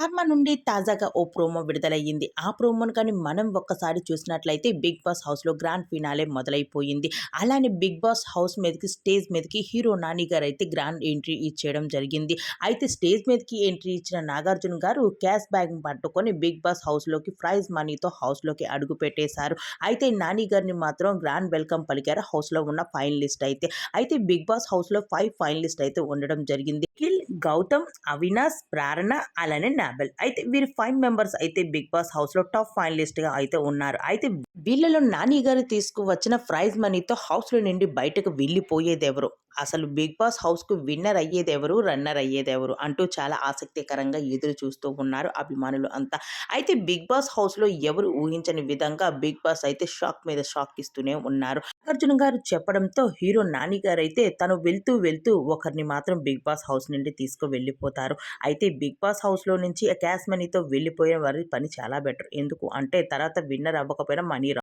శర్మ నుండి తాజాగా ఓ ప్రోమో విడుదలయ్యింది. ఆ ప్రోమోను కానీ మనం ఒక్కసారి చూసినట్లయితే బిగ్ బాస్ హౌస్లో గ్రాండ్ ఫినాలే మొదలైపోయింది. అలానే బిగ్ బాస్ హౌస్ మీదకి స్టేజ్ మీదకి హీరో నాని గారు అయితే గ్రాండ్ ఎంట్రీ ఇచ్చేయడం జరిగింది. అయితే స్టేజ్ మీదకి ఎంట్రీ ఇచ్చిన నాగార్జున గారు క్యాష్ బ్యాగ్ పట్టుకొని బిగ్ బాస్ హౌస్లోకి ప్రైజ్ మనీతో హౌస్లోకి అడుగు పెట్టేశారు. అయితే నాని గారిని మాత్రం గ్రాండ్ వెల్కమ్ పలికారు హౌస్లో ఉన్న ఫైనలిస్ట్ అయితే. అయితే బిగ్ బాస్ హౌస్లో ఫైవ్ ఫైనలిస్ట్ అయితే ఉండడం జరిగింది. గౌతమ్ అవినాష్ ప్రేరణ అలానే నాబెల్. అయితే వీరి ఫైవ్ మెంబర్స్ అయితే బిగ్ బాస్ హౌస్లో టాప్ ఫైనలిస్ట్గా అయితే ఉన్నారు. అయితే వీళ్ళలో నాని గారు తీసుకువచ్చిన ప్రైజ్ మనీతో హౌస్లో నుండి బయటకు వెళ్ళిపోయేది ఎవరు అసలు బిగ్ బాస్ హౌస్కు విన్నర్ అయ్యేది ఎవరు రన్నర్ అయ్యేది ఎవరు అంటూ చాలా ఆసక్తికరంగా ఎదురు చూస్తూ ఉన్నారు అభిమానులు అంతా. అయితే బిగ్ బాస్ హౌస్లో ఎవరు ఊహించని విధంగా బిగ్ బాస్ అయితే షాక్ మీద షాక్ ఇస్తూనే ఉన్నారు. అర్జున్ గారు చెప్పడంతో హీరో నాని గారు అయితే తను వెళ్తూ వెళ్తూ ఒకరిని మాత్రం బిగ్ బాస్ హౌస్ నుండి తీసుకు వెళ్ళిపోతారు అయితే బిగ్ బాస్ హౌస్లో నుంచి క్యాష్ మనీతో వెళ్ళిపోయిన వారి పని చాలా బెటర్. ఎందుకు? అంటే తర్వాత విన్నర్ అవ్వకపోయినా మనీ